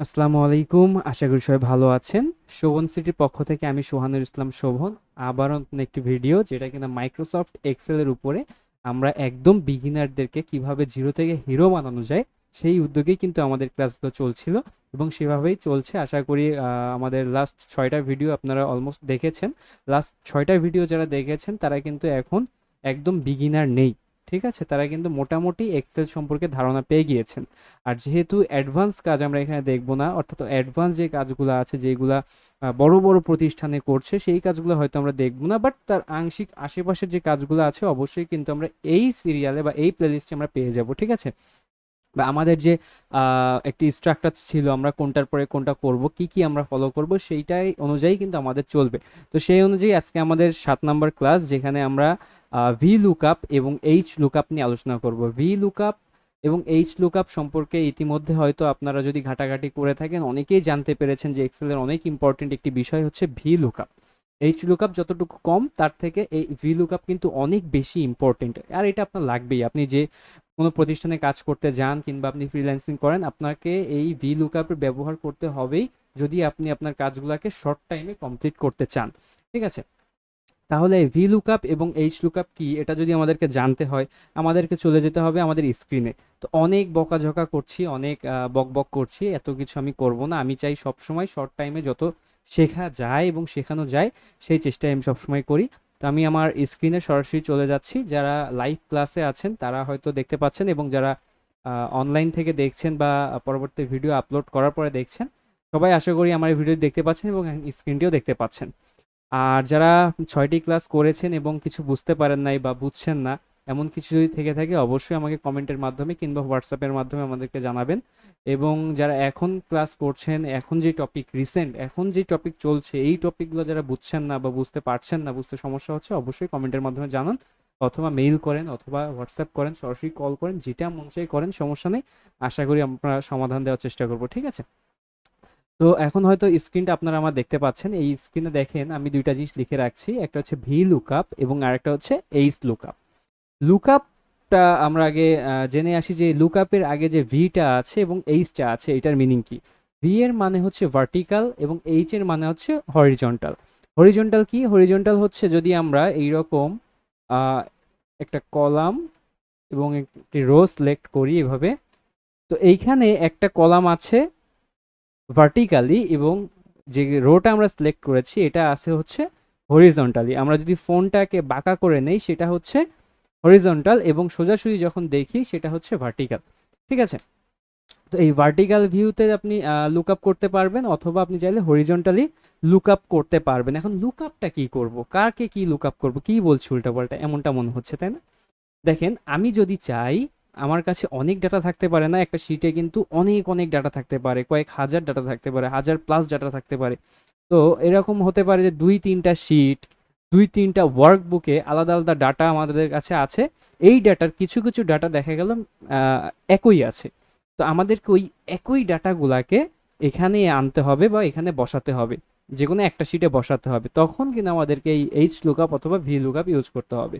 আসসালামু আলাইকুম। আশা করি সবাই ভালো আছেন। শোভন সিটির পক্ষ থেকে আমি সোহানুর ইসলাম শোভন। আবারও নতুন একটি ভিডিও, যেটা কিনা মাইক্রোসফট এক্সেলের উপরে আমরা একদম বিগিনারদেরকে কীভাবে জিরো থেকে হিরো বানানো যায়, সেই উদ্যোগেই কিন্তু আমাদের ক্লাসগুলো চলছিল এবং সেভাবেই চলছে। আশা করি আমাদের লাস্ট ছয়টা ভিডিও আপনারা অলমোস্ট দেখেছেন। লাস্ট ছয়টা ভিডিও যারা দেখেছেন, তারা কিন্তু এখন একদম বিগিনার নেই। ঠিক আছে? তারা কিন্তু মোটামুটি এক্সেল সম্পর্কে ধারণা পেয়ে গিয়েছেন। আর যেহেতু অ্যাডভান্স কাজ আমরা এখানে দেখব না, অর্থাৎ অ্যাডভান্স যে কাজগুলো আছে, যেগুলা বড় বড় প্রতিষ্ঠানে করছে, সেই কাজগুলো হয়তো আমরা দেখব না বাট তার আংশিক আশেপাশের যে কাজগুলো আছে, অবশ্যই কিন্তু আমরা এই সিরিয়ালে বা এই প্লেলিস্টে আমরা পেয়ে যাব, ঠিক আছে? বা আমাদের যে একটি স্ট্রাকচার ছিল, আমরা কোনটার পরে কোনটা করব, কি কি আমরা ফলো করব, সেইটাই অনুযায়ী কিন্তু আমাদের চলবে। তো সেই অনুযায়ী আজকে আমাদের সাত নাম্বার ক্লাস যেখানে আমরা ভি লুকআপ এবং এইচ লুকআপ নিয়ে আলোচনা করব। ভি লুকআপ এবং এইচ লুকআপ সম্পর্কে ইতিমধ্যে হয়তো আপনারা যদি ঘাটাঘাটি করে থাকেন, অনেকেই জানতে পেরেছেন যে এক্সেলের অনেক ইম্পর্টেন্ট একটি বিষয় হচ্ছে ভি লুকআপ এইচ লুকআপ যতটুকু কম, তার থেকে এই ভি লুকআপ কিন্তু অনেক বেশি ইম্পর্টেন্ট আর এটা আপনার লাগবেই। আপনি যে কোনো প্রতিষ্ঠানে কাজ করতে যান কিংবা আপনি ফ্রিল্যান্সিং করেন, আপনাকে এই ভি লুকআপের ব্যবহার করতে হবেই যদি আপনি আপনার কাজগুলোকে শর্ট টাইমে কমপ্লিট করতে চান। ঠিক আছে? তাহলে ভি লুকআপ এবং এইচ লুকআপ কি? এটা যদি আমাদেরকে জানতে হয়, আমাদেরকে চলে যেতে হবে আমাদের স্ক্রিনে তো অনেক বকাঝকা করছি, অনেক বক বক করছি, এত কিছু আমি করব না। আমি চাই সব সময় শর্ট টাইমে যত শেখা যায় এবং শেখানো যায়, সেই চেষ্টাই আমি সবসময় করি। তো আমি আমার স্ক্রিনে সরাসরি চলে যাচ্ছি। যারা লাইভ ক্লাসে আছেন, তারা হয়তো দেখতে পাচ্ছেন এবং যারা অনলাইন থেকে দেখছেন বা পরবর্তী ভিডিও আপলোড করার পরে দেখছেন, সবাই আশা করি আমার এই ভিডিও দেখতে পাচ্ছেন এবং স্ক্রিনটিও দেখতে পাচ্ছেন। আর যারা ছয়টি ক্লাস করেছেন এবং কিছু বুঝতে পারেন নাই বা বুঝছেন না, এমন কিছু যদি থেকে থাকে, অবশ্যই আমাকে কমেন্টের মাধ্যমে কিংবা হোয়াটসঅ্যাপের মাধ্যমে আমাদেরকে জানাবেন। এবং যারা এখন ক্লাস করছেন, এখন যে টপিক রিসেন্ট এখন যে টপিক চলছে, এই টপিকগুলো যারা বুঝছেন না বা বুঝতে পারছেন না, বুঝতে সমস্যা হচ্ছে, অবশ্যই কমেন্টের মাধ্যমে জানান অথবা মেইল করেন অথবা হোয়াটসঅ্যাপ করেন, সরাসরি কল করেন, যেটা মন চাই করেন, সমস্যা নেই। আশা করি আমরা সমাধান দেওয়ার চেষ্টা করব, ঠিক আছে? তো এখন হয়তো স্ক্রিনটা আপনারা আমার দেখতে পাচ্ছেন। এই স্ক্রিনে দেখেন, আমি দুইটা জিনিস লিখে রাখছি। একটা হচ্ছে ভি লুকআপ এবং আরেকটা হচ্ছে এইচ লুকআপ লুকআপটা আমরা আগে জেনে আসি যে লুকআপের আগে যে ভিটা আছে এবং এইচটা আছে, এটার মিনিং কি? ভি এর মানে হচ্ছে ভার্টিক্যাল এবং এইচ এর মানে হচ্ছে হরিজন্টাল হরিজন্টাল কি? হরিজন্টাল হচ্ছে যদি আমরা এইরকম একটা কলাম এবং একটি রো সিলেক্ট করি এভাবে, তো এইখানে একটা কলাম আছে ভার্টিক্যালি এবং যে রোটা আমরা সিলেক্ট করেছি, এটা আছে হচ্ছে হরিজন্টালি আমরা যদি ফোনটাকে বাঁকা করে নেই, সেটা হচ্ছে হরিজন্টাল এবং সোজাসুজি যখন দেখি, সেটা হচ্ছে ভার্টিক্যাল ঠিক আছে? তো এই ভার্টিক্যাল ভিউতে আপনি লুক আপ করতে পারবেন অথবা আপনি চাইলে হরিজন্টালি লুক আপ করতে পারবেন। এখন লুক আপটা কী করব? কারকে কি লুক আপ করব? কি বলছি উল্টাপাল্টা? এমনটা মনে হচ্ছে, তাই না? দেখেন, আমি যদি চাই আমার কাছে অনেক ডাটা থাকতে পারে না, একটা শিটে কিন্তু অনেক অনেক ডাটা থাকতে পারে, কয়েক হাজার ডাটা থাকতে পারে, হাজার প্লাস ডাটা থাকতে পারে। তো এরকম হতে পারে যে দুই, তিনটা শিট দুই, তিনটা ওয়ার্কবুকে আলাদা আলাদা ডাটা আমাদের কাছে আছে। এই ডাটার কিছু কিছু ডাটা দেখা গেল একই আছে। তো আমাদেরকে ওই একই ডাটাগুলাকে এখানে আনতে হবে বা এখানে বসাতে হবে। যে কোনো একটা শিটে বসাতে হবে। তখন কিন্তু আমাদেরকে এই এইচ লুকআপ অথবা ভি লুকআপ ইউজ করতে হবে।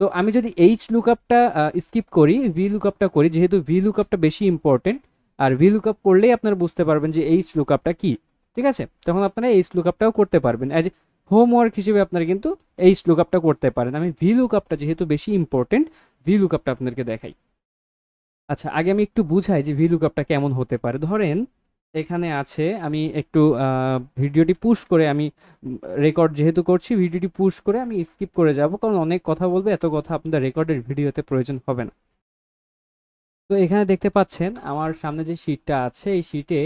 তো আমি যদি এইচ লুকআপটা স্কিপ করি ভি লুকআপটা করি, যেহেতু ভি লুকআপটা বেশি ইম্পর্টেন্ট আর ভি লুকআপ করলেই আপনারা বুঝতে পারবেন যে এইচ লুকআপটা কি, ঠিক আছে? তখন আপনারা এইচ লুকআপটাও করতে পারবেন। অ্যাজ হোমওয়ার্ক হিসেবে আপনারা কিন্তু এইচ লুকআপটা করতে পারেন। আমি ভি লুকআপটা যেহেতু বেশি ইম্পর্টেন্ট ভি লুকআপটা আপনাদেরকে দেখাই। আচ্ছা আগে আমি একটু বুঝাই যে ভি লুকআপটা কেমন হতে পারে। ধরেন এখানে আছে, আমি একটু ভিডিওটি পুশ করে আমি রেকর্ড যেহেতু করছি, ভিডিওটি পুশ করে আমি স্কিপ করে যাব, কারণ অনেক কথা বলব, এত কথা আপনাদের রেকর্ডের ভিডিওতে প্রয়োজন হবে না। তো এখানে দেখতে পাচ্ছেন, আমার সামনে যে শিটটা আছে, এই শিটে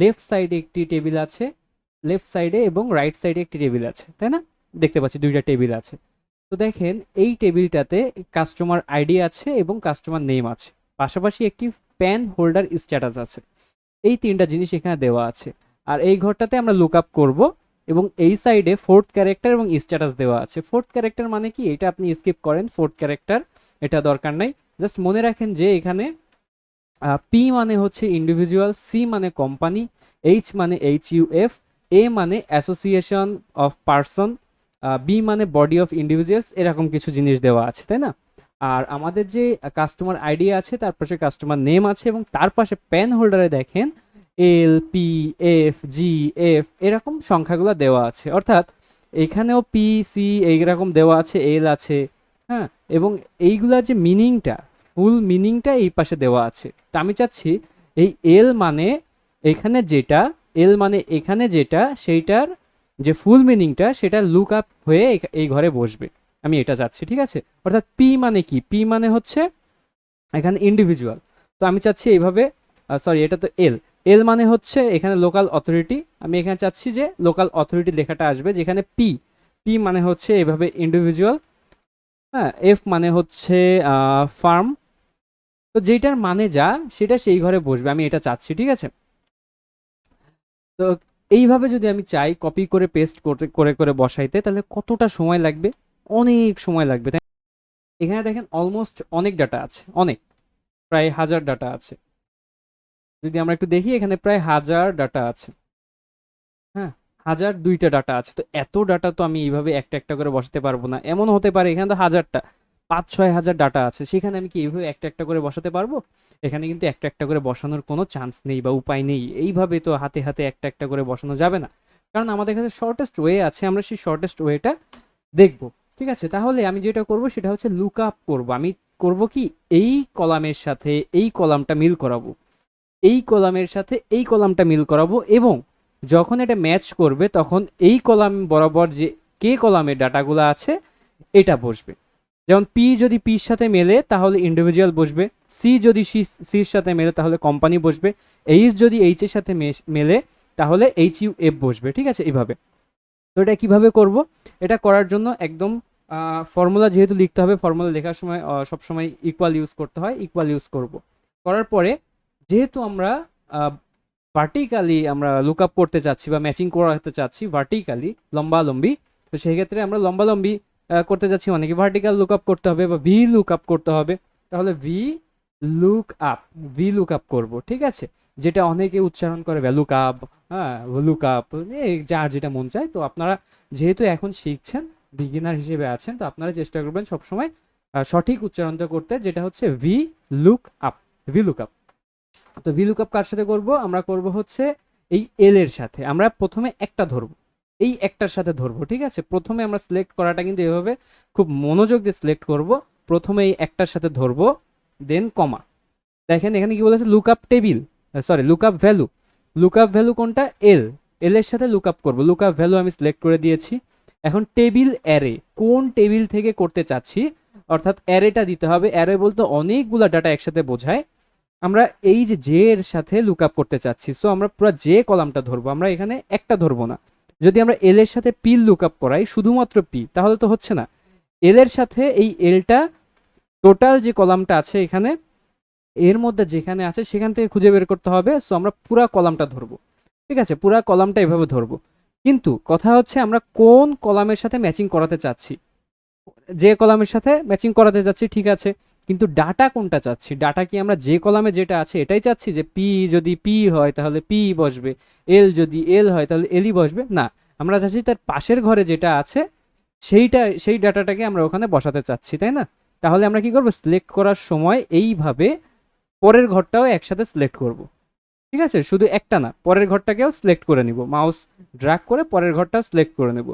লেফট সাইডে একটি টেবিল আছে লেফট সাইডে এবং রাইট সাইডে একটি টেবিল আছে, তাই না? দেখতে পাচ্ছি দুইটা টেবিল আছে। তো দেখেন, এই টেবিলটাতে কাস্টমার আইডি আছে এবং কাস্টমার নেম আছে। পাশাপাশি একটি প্যান হোল্ডার স্ট্যাটাস আছে। এই তিনটা জিনিস এখানে দেওয়া আছে। আর এই ঘরটাতে আমরা লুক আপ করব এবং এই সাইডে ফোর্থ ক্যারেক্টার এবং স্ট্যাটাস দেওয়া আছে। ফোর্থ ক্যারেক্টার মানে কি? এটা আপনি স্কিপ করেন ফোর্থ ক্যারেক্টার এটা দরকার নাই। জাস্ট মনে রাখেন যে এখানে পি মানে হচ্ছে ইন্ডিভিজুয়াল সি মানে কোম্পানি এইচ মানে এইচ ইউ এফ এ মানে অ্যাসোসিয়েশন অফ পার্সন বি মানে বডি অফ ইন্ডিভিজুয়ালস এরকম কিছু জিনিস দেওয়া আছে, তাই না? আর আমাদের যে কাস্টমার আইডি আছে, তার পাশে কাস্টমার নেম আছে এবং তার পাশে প্যান হোল্ডারে দেখেন L P F G F এরকম সংখ্যাগুলো দেওয়া আছে। অর্থাৎ এখানেও পি সি এইরকম দেওয়া আছে এল আছে হ্যাঁ? এবং এইগুলা যে মিনিংটা ফুল মিনিংটা এই পাশে দেওয়া আছে। তা আমি চাচ্ছি এই এল মানে এখানে যেটা এল মানে এখানে যেটা, সেইটার যে ফুল মিনিংটা সেটা লুক আপ হয়ে এই- ঘরে বসবে। আমি এটা চাচ্ছি, ঠিক আছে? অর্থাৎ পি মানে কি? পি মানে হচ্ছে এখানে ইন্ডিভিজুয়াল তো আমি চাচ্ছি এইভাবে সরি এটা তো এল এল মানে হচ্ছে এখানে লোকাল অথরিটি আমি এখানে চাচ্ছি যে লোকাল অথরিটি লেখাটা আসবে, যেখানে পি পি মানে হচ্ছে এভাবে ইন্ডিভিজুয়াল হ্যাঁ এফ মানে হচ্ছে ফার্ম তো যেটার মানে যা, সেটা সেই ঘরে বসবে, আমি এটা চাচ্ছি, ঠিক আছে? তো এইভাবে যদি আমি চাই কপি করে পেস্ট করতে, করে করে বসাইতে, তাহলে কতটা সময় লাগবে? অনেক সময় লাগবে, তাই এখানে দেখেন অলমোস্ট অনেক ডাটা আছে, অনেক, প্রায় হাজার ডাটা আছে। যদি আমরা একটু দেখি, এখানে প্রায় হাজার ডাটা আছে। হ্যাঁ হাজার দুইটা ডাটা আছে। তো এত ডাটা তো আমি এইভাবে একটা একটা করে বসাতে পারব না। এমন হতে পারে এখানে তো হাজারটা পাঁচ ছয় হাজার ডাটা আছে। সেখানে আমি কি এইভাবে একটা একটা করে বসাতে পারব? এখানে কিন্তু একটা একটা করে বসানোর কোনো চান্স নেই বা উপায় নেই। এইভাবে তো হাতে হাতে একটা একটা করে বসানো যাবে না। কারণ আমাদের কাছে শর্টেস্ট ওয়ে আছে, আমরা সেই শর্টেস্ট ওয়েটা দেখব। ঠিক আছে, তাহলে আমি যেটা করব সেটা হচ্ছে লুক আপ করব। আমি করব কি? এই কলামের সাথে এই কলামটা মিল করাবো। এই কলামের সাথে এই কলামটা মিল করাবো এবং যখন এটা ম্যাচ করবে, তখন এই কলাম বরাবর যে কে কলামের ডাটাগুলো আছে, এটা বসবে। যেমন পি যদি পির সাথে মেলে, তাহলে ইন্ডিভিজুয়াল বসবে। সি যদি সি সির সাথে মেলে, তাহলে কোম্পানি বসবে। এইচ যদি এইচের সাথে মেলে, তাহলে এইচ ইউ এফ বসবে। ঠিক আছে, এইভাবে। তো এটা কীভাবে করব? এটা করার জন্য একদম ফর্মুলা যেহেতু লিখতে হবে ফর্মুলা লেখার সময় সবসময় ইকুয়াল ইউজ করতে হয় ইকুয়াল ইউজ করব। করার পরে যেহেতু আমরা ভার্টিক্যালি আমরা লুক আপ করতে চাচ্ছি বা ম্যাচিং করাতে চাচ্ছি ভার্টিক্যালি লম্বা লম্বি তো সেই ক্ষেত্রে আমরা লম্বা লম্বি করতে চাচ্ছি। অনেকে ভার্টিক্যাল লুক আপ করতে হবে বা ভি লুক আপ করতে হবে। তাহলে V look up V look up করব, ঠিক আছে? যেটা অনেকে উচ্চারণ করে ভ্যালুক আপ হ্যাঁ লুক আপ যার যেটা মন চায়। তো আপনারা যেহেতু এখন শিখছেন বিগিনার হিসেবে আছেন, তো আপনারা চেষ্টা করবেন সবসময় সঠিক উচ্চারণটা করতে, যেটা হচ্ছে V look up V look up তো ভি লুক আপ কার সাথে করব? আমরা করব হচ্ছে এই এল এর সাথে। আমরা প্রথমে একটা ধরবো। এই একটার সাথে ধরবো, ঠিক আছে? প্রথমে আমরা সিলেক্ট করাটা কিন্তু এভাবে খুব মনোযোগ দিয়ে সিলেক্ট করব। প্রথমে এই একটার সাথে ধরবো দেন কমা দেখেন, এখানে কি বলেছে? Look up table sorry look up value look up value কোনটা? এল এল এর সাথে লুক আপ করব। লুক ভ্যালু আমি সিলেক্ট করে দিয়েছি। এখন টেবিল অ্যারে কোন টেবিল থেকে করতে চাচ্ছি? অর্থাৎ অ্যারেটা দিতে হবে। অ্যারে বলতে অনেকগুলা ডাটা একসাথে বোঝায়। আমরা এই যে জে এর সাথে লুক আপ করতে চাচ্ছি সো আমরা পুরো জে কলামটা ধরবো। আমরা এখানে একটা ধরবো না। যদি আমরা এল এর সাথে পি লুক আপ করাই, শুধুমাত্র পি তাহলে তো হচ্ছে না। এল এর সাথে এই এলটা টোটাল যে কলামটা আছে এখানে এর মধ্যে যেখানে আছে সেখান থেকে খুঁজে বের করতে হবে। সো আমরা পুরা কলামটা ধরবো। ঠিক আছে? পুরা কলামটা এভাবে ধরবো। কিন্তু কথা হচ্ছে আমরা কোন কলামের সাথে ম্যাচিং করাতে চাচ্ছি? যে কলামের সাথে ম্যাচিং করাতে চাচ্ছি, ঠিক আছে। কিন্তু ডাটা কোনটা চাচ্ছি? ডাটা কি আমরা যে কলামে যেটা আছে এটাই চাচ্ছি? যে পি যদি পি হয়, তাহলে পি বসবে। এল যদি এল হয়, তাহলে এলই বসবে? না। আমরা চাচ্ছি তার পাশের ঘরে যেটা আছে, সেইটা, সেই ডাটাটাকে আমরা ওখানে বসাতে চাচ্ছি, তাই না? তাহলে আমরা কি করব? সিলেক্ট করার সময় এইভাবে পরের ঘরটাও একসাথে সিলেক্ট করব। ঠিক আছে? শুধু একটা না, পরের ঘরটাকেও সিলেক্ট করে নিব। মাউস ড্র্যাগ করে পরের ঘরটাও সিলেক্ট করে নেব।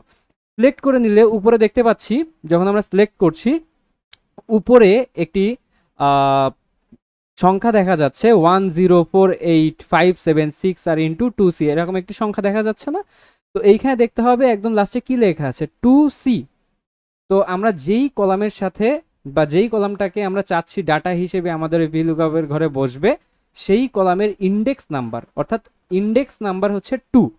সিলেক্ট করে নিলে উপরে দেখতে পাচ্ছি, যখন আমরা সিলেক্ট করছি, উপরে একটি সংখ্যা দেখা যাচ্ছে one zero four eight five seven six আর ইন্টু টু সি এরকম একটি সংখ্যা দেখা যাচ্ছে না? তো এইখানে দেখতে হবে, একদম লাস্টে কি লেখা আছে? টু সি তো আমরা যেই কলামের সাথে বা যেই কলামটাকে আমরা চাচ্ছি ডাটা হিসেবে আমাদের ভিলুকাপের ঘরে বসবে, সেই কলামের ইন্ডেক্স নাম্বার অর্থাৎ ইন্ডেক্স নাম্বার হচ্ছে টু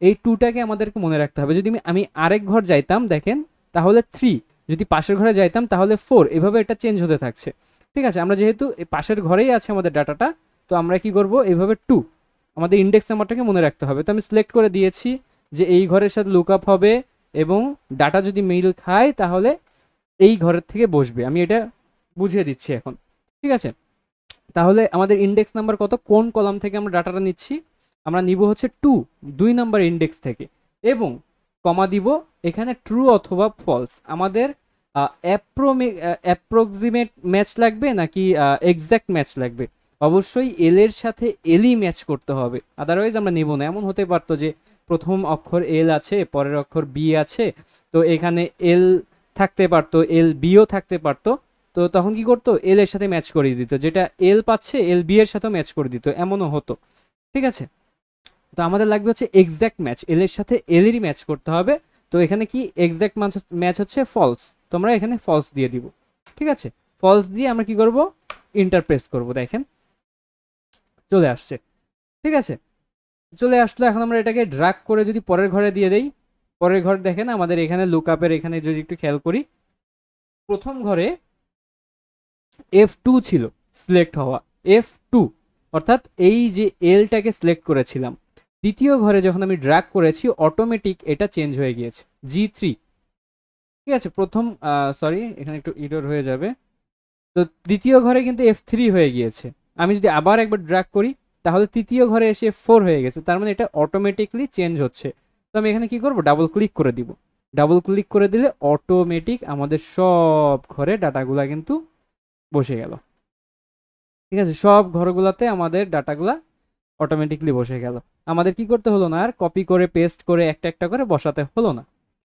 এই টুটাকে আমাদেরকে মনে রাখতে হবে। যদি আমি- আরেক ঘর যাইতাম, দেখেন, তাহলে থ্রি যদি পাশের ঘরে যাইতাম, তাহলে ফোর এভাবে এটা চেঞ্জ হতে থাকছে। ঠিক আছে, আমরা যেহেতু পাশের ঘরেই আছে আমাদের ডাটাটা তো আমরা কি করব? এইভাবে টু আমাদের ইন্ডেক্স নাম্বারটাকে মনে রাখতে হবে। তো আমি সিলেক্ট করে দিয়েছি যে এই ঘরের সাথে লুক আপ হবে এবং ডাটা যদি মিল খায়, তাহলে এই ঘরের থেকে বসবে। আমি এটা বুঝিয়ে দিচ্ছি এখন। ঠিক আছে? তাহলে আমাদের ইন্ডেক্স নাম্বার কত? কোন কলাম থেকে আমরা ডাটাটা নিচ্ছি? আমরা নিব হচ্ছে টু দুই নাম্বার ইন্ডেক্স থেকে। এবং কমা দিব এখানে ট্রু অথবা ফলস আমাদের অ্যাপ্রক্সিমেট ম্যাচ লাগবে নাকি এক্স্যাক্ট ম্যাচ লাগবে? অবশ্যই এল এর সাথে এলই ম্যাচ করতে হবে। আদারওয়াইজ আমরা নেব না। এমন হতে পারতো যে প্রথম অক্ষর এল আছে, পরের অক্ষর বি আছে। তো এখানে এল থাকতে পারতো এল বিও থাকতে পারতো, তো তখন কি করতো? এল এর সাথে ম্যাচ করে দিত, যেটা এল পাচ্ছে এল বি এর সাথেও ম্যাচ করে দিত, এমনও হতো, ঠিক আছে? তো আমাদের লাগবে হচ্ছে এক্সাক্ট ম্যাচ এল এর সাথে এলেরই ম্যাচ করতে হবে, তো এখানে কি এক্সাক্ট ম্যাচ হচ্ছে ফলস তোমরা এখানে ফলস দিয়ে দিব, ঠিক আছে? ফলস দিয়ে আমরা কি করব? ইন্টারপ্রেস করব, দেখেন, চলে আসছে, ঠিক আছে? চলে আসলো, এখন আমরা এটাকে ড্রাগ করে যদি পরের ঘরে দিয়ে দেই পরের ঘর দেখেন, আমাদের এখানে লুকআপের এখানে যদি একটু খেয়াল করি, প্রথম ঘরে এফ টু ছিল সিলেক্ট হওয়া। এফ টু অর্থাৎ এই যে এলটাকে সিলেক্ট করেছিলাম। দ্বিতীয় ঘরে যখন আমি ড্রাগ করেছি অটোমেটিক এটা চেঞ্জ হয়ে গিয়েছে জি থ্রি ঠিক আছে, প্রথম সরি এখানে একটু ইডোর হয়ে যাবে। তো দ্বিতীয় ঘরে কিন্তু এফ থ্রি হয়ে গিয়েছে। আমি যদি আবার একবার ড্রাগ করি, তাহলে তৃতীয় ঘরে এসে ফোর হয়ে গেছে। তার মানে এটা অটোমেটিকলি চেঞ্জ হচ্ছে। তো আমি এখানে কি করব? ডাবল ক্লিক করে দিব। ডাবল ক্লিক করে দিলে অটোমেটিক আমাদের সব ঘরে ডাটাগুলা কিন্তু বসে গেল। ঠিক আছে? সব ঘরগুলোতে আমাদের ডাটাগুলা অটোমেটিকলি বসে গেল। আমাদের কি করতে হলো না আর? কপি করে পেস্ট করে, একটা একটা করে বসাতে হলো না।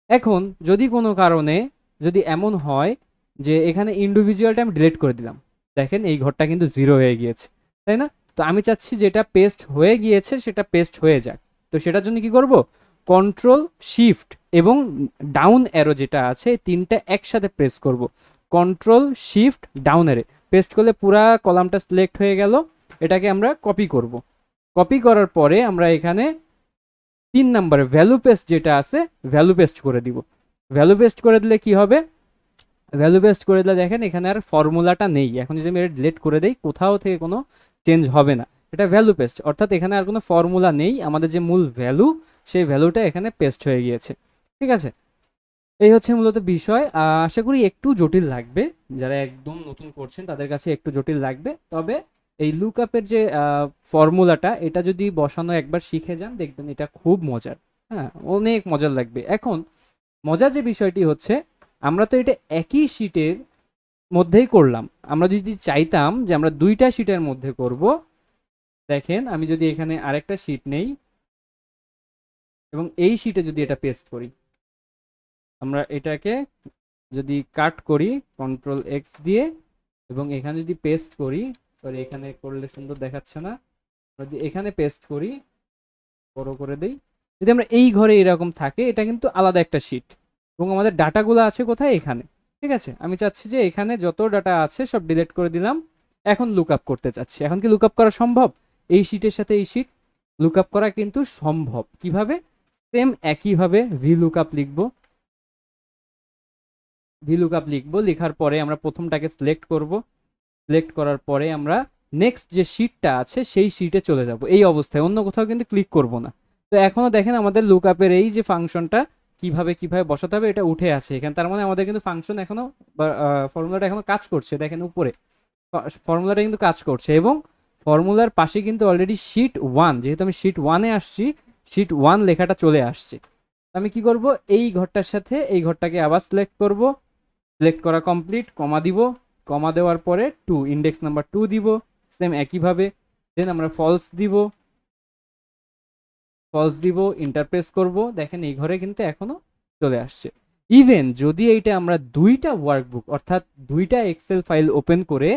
এখন যদি কোনো কারণে যদি এমন হয় যে এখানে ইন্ডিভিজুয়ালটা আমি ডিলিট করে দিলাম। দেখেন এই ঘরটা কিন্তু জিরো হয়ে গিয়েছে। তাই না? তো আমি চাচ্ছি যেটা পেস্ট হয়ে গিয়েছে সেটা পেস্ট হয়ে যাক। তো সেটার জন্য কি করব? কন্ট্রোল শিফট এবং ডাউন অ্যারো যেটা আছে, তিনটা একসাথে প্রেস করব। Control shift down arrow paste করলে পুরা কলামটা সিলেক্ট হয়ে গেল। এটাকে আমরা কপি করব। কপি করার পরে আমরা এখানে তিন নম্বরে ভ্যালু পেস্ট যেটা আছে ভ্যালু পেস্ট করে দিব। ভ্যালু পেস্ট করে দিলে কি হবে? ভ্যালু পেস্ট করে দিলে দেখেন এখানে আর ফর্মুলাটা নেই। এখন যদি আমি এটা ডিলিট করে দেই, কোথাও থেকে কোনো চেঞ্জ হবে না। এটা ভ্যালু পেস্ট অর্থাৎ এখানে আর কোনো ফর্মুলা নেই। আমাদের যে মূল ভ্যালু সেই ভ্যালুটা এখানে পেস্ট হয়ে গিয়েছে। ঠিক আছে? এই হচ্ছে মূলত বিষয়। আশা করি একটু জটিল লাগবে। যারা একদম নতুন করছেন, তাদের কাছে একটু জটিল লাগবে। তবে এই লুকআপের যে ফর্মুলাটা এটা যদি বসানো একবার শিখে যান, দেখবেন এটা খুব মজার। হ্যাঁ অনেক মজার লাগবে। এখন, মজার যে বিষয়টি হচ্ছে, আমরা তো এটা একই শিটের মধ্যেই করলাম। আমরা যদি চাইতাম যে আমরা দুইটা শিটের মধ্যে করব, দেখেন আমি যদি এখানে আরেকটা শিট নেই এবং এই শিটে যদি এটা পেস্ট করি, আমরা এটাকে যদি কাট করি কন্ট্রোল এক্স দিয়ে, এবং এখানে যদি পেস্ট করি সরি এখানে করলে সুন্দর দেখাচ্ছে না যদি এখানে পেস্ট করি, বড় করে দেই, যদি আমরা এই ঘরে এরকম থাকে, এটা কিন্তু আলাদা একটা শিট এবং আমাদের ডাটাগুলো আছে কোথায়? এখানে, ঠিক আছে? আমি চাচ্ছি যে এখানে যত ডাটা আছে সব ডিলিট করে দিলাম, এখন লুক আপ করতে চাচ্ছি। এখন কি লুক আপ করা সম্ভব? এই শিটের সাথে এই শিট লুক আপ করা কিন্তু সম্ভব। কীভাবে? সেম একইভাবে ভি লুকআপ লিখব। ভি লুকআপ লিখব, লেখার পরে আমরা প্রথমটাকে সিলেক্ট করব। সিলেক্ট করার পরে আমরা নেক্সট যে শিটটা আছে, সেই শিটে চলে যাব। এই অবস্থায়, অন্য কোথাও কিন্তু ক্লিক করব না। তো এখনও দেখেন আমাদের লুকআপের এই যে ফাংশনটা কীভাবে কীভাবে বসাতে হবে, এটা উঠে আছে এখানে। তার মানে আমাদের কিন্তু ফাংশন এখনও ফর্মুলাটা এখনও কাজ করছে, দেখেন উপরে। ফর্মুলাটা কিন্তু কাজ করছে এবং ফর্মুলার পাশে কিন্তু অলরেডি শিট ওয়ান যেহেতু আমি শিট ওয়ানে আসছি শিট ওয়ান লেখাটা চলে আসছে। আমি কি করব? এই ঘরটার সাথে এই ঘরটাকে আবার সিলেক্ট করব। সিলেক্ট করা কমপ্লিট কমা দিব। কমা দেওয়ার পরে টু ইন্ডেক্স নাম্বার টু দিব। সেম একইভাবে। দেন আমরা ফলস দিব। ফলস দিব ইন্টারপ্রেস করব। দেখেন এই ঘরে কিন্তু এখনও চলে আসছে। ইভেন যদি এইটা আমরা দুইটা ওয়ার্কবুক অর্থাৎ দুইটা এক্সেল ফাইল ওপেন করে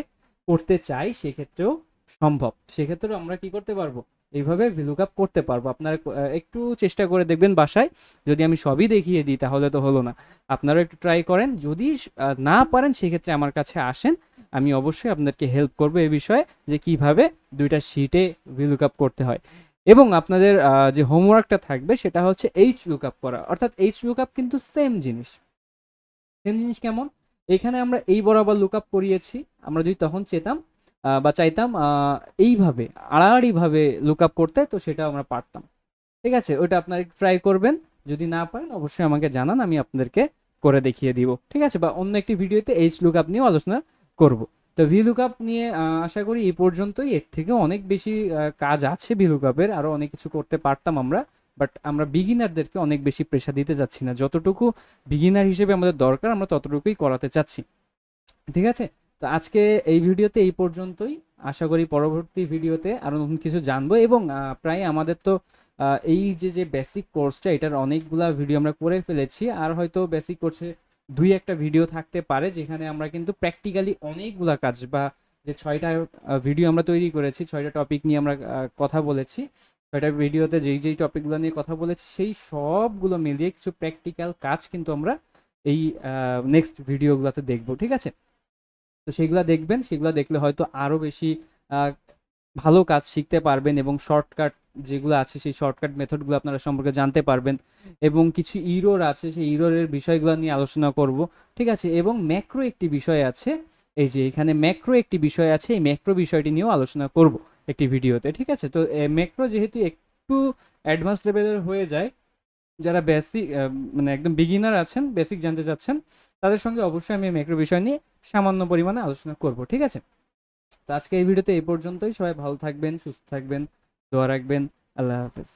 করতে চাই, সেক্ষেত্রেও সম্ভব। সেক্ষেত্রেও আমরা কি করতে পারব? এইভাবে ভিলুকআপ করতে পারব। আপনারা একটু চেষ্টা করে দেখবেন বাসায়। যদি আমি সবই দেখিয়ে দিই, তাহলে তো হলো না। আপনারাও একটু ট্রাই করেন। যদি না পারেন, সেক্ষেত্রে আমার কাছে আসেন। আমি অবশ্যই আপনাদেরকে হেল্প করব এই বিষয়ে যে কীভাবে দুইটা শিটে ভিলুকআপ করতে হয়। এবং আপনাদের যে হোমওয়ার্কটা থাকবে, সেটা হচ্ছে এইচ লুকআপ করা। অর্থাৎ এইচ লুক আপ কিন্তু সেম জিনিস। সেম জিনিস কেমন? এখানে আমরা এই বরাবর লুক আপ করিয়েছি। আমরা যদি তখন চেতাম বা চাইতাম এইভাবে আড়াআড়িভাবে লুক আপ করতে, তো সেটা আমরা পারতাম। ঠিক আছে? ওটা আপনারা ট্রাই করবেন। যদি না পারেন, অবশ্যই আমাকে জানান, আমি আপনাদেরকে করে দেখিয়ে দিব। ঠিক আছে? বা অন্য একটি ভিডিওতে এইচ লুক আপ নিয়েও আলোচনা করব। তো ভি লুকআপ নিয়ে আশা করি এই পর্যন্তই। এর থেকে অনেক বেশি কাজ আছে ভি লুকআপের আরও অনেক কিছু করতে পারতাম আমরা। বাট আমরা বিগিনারদেরকে অনেক বেশি প্রেশার দিতে যাচ্ছি না। যতটুকু বিগিনার হিসেবে আমাদের দরকার, আমরা ততটুকুই করাতে চাচ্ছি। ঠিক আছে? তো আজকে এই ভিডিওতে এই পর্যন্তই। আশা করি পরবর্তী ভিডিওতে আরও নতুন কিছু জানব এবং প্রায় আমাদের তো এই যে যে বেসিক কোর্সটা এটার অনেকগুলা ভিডিও আমরা করে ফেলেছি। আর হয়তো বেসিক কোর্সে দুই একটা ভিডিও থাকতে পারে, যেখানে আমরা কিন্তু প্র্যাকটিক্যালি অনেকগুলা কাজ বা যে ছয়টা ভিডিও আমরা তৈরি করেছি, ছয়টা টপিক নিয়ে আমরা কথা বলেছি। ছয়টা ভিডিওতে যেই যেই টপিকগুলো নিয়ে কথা বলেছি, সেই সবগুলো মিলিয়ে কিছু প্র্যাকটিক্যাল কাজ কিন্তু আমরা এই নেক্সট ভিডিওগুলোতে দেখব, ঠিক আছে? তো সেগুলো দেখবেন, সেগুলো দেখলে হয়তো আরও বেশি ভালো কাজ শিখতে পারবেন এবং শর্টকাট যেগুলো আছে, সেই শর্টকাট মেথডগুলো আপনারা সম্পর্কে জানতে পারবেন এবং কিছু ইরোর আছে, সেই ইরোরের বিষয়গুলো নিয়ে আলোচনা করব। ঠিক আছে, এবং ম্যাক্রো একটি বিষয় আছে, এই যে এখানে ম্যাক্রো একটি বিষয় আছে, এই ম্যাক্রো বিষয়টি নিয়েও আলোচনা করব একটি ভিডিওতে ঠিক আছে, তো ম্যাক্রো যেহেতু একটু অ্যাডভান্স লেভেলের হয়ে যায় যারা বেসিক মানে একদম বিগিনার আছেন বেসিক জানতে চাচ্ছেন, তাদের সঙ্গে অবশ্যই আমি ম্যাক্রো বিষয় নিয়ে সামান্য পরিমাণে আলোচনা করব, ঠিক আছে? তো আজকে এই ভিডিওতে এই পর্যন্তই। সবাই ভালো থাকবেন, সুস্থ থাকবেন, দোয়া রাখবেন। আল্লাহ হাফেজ।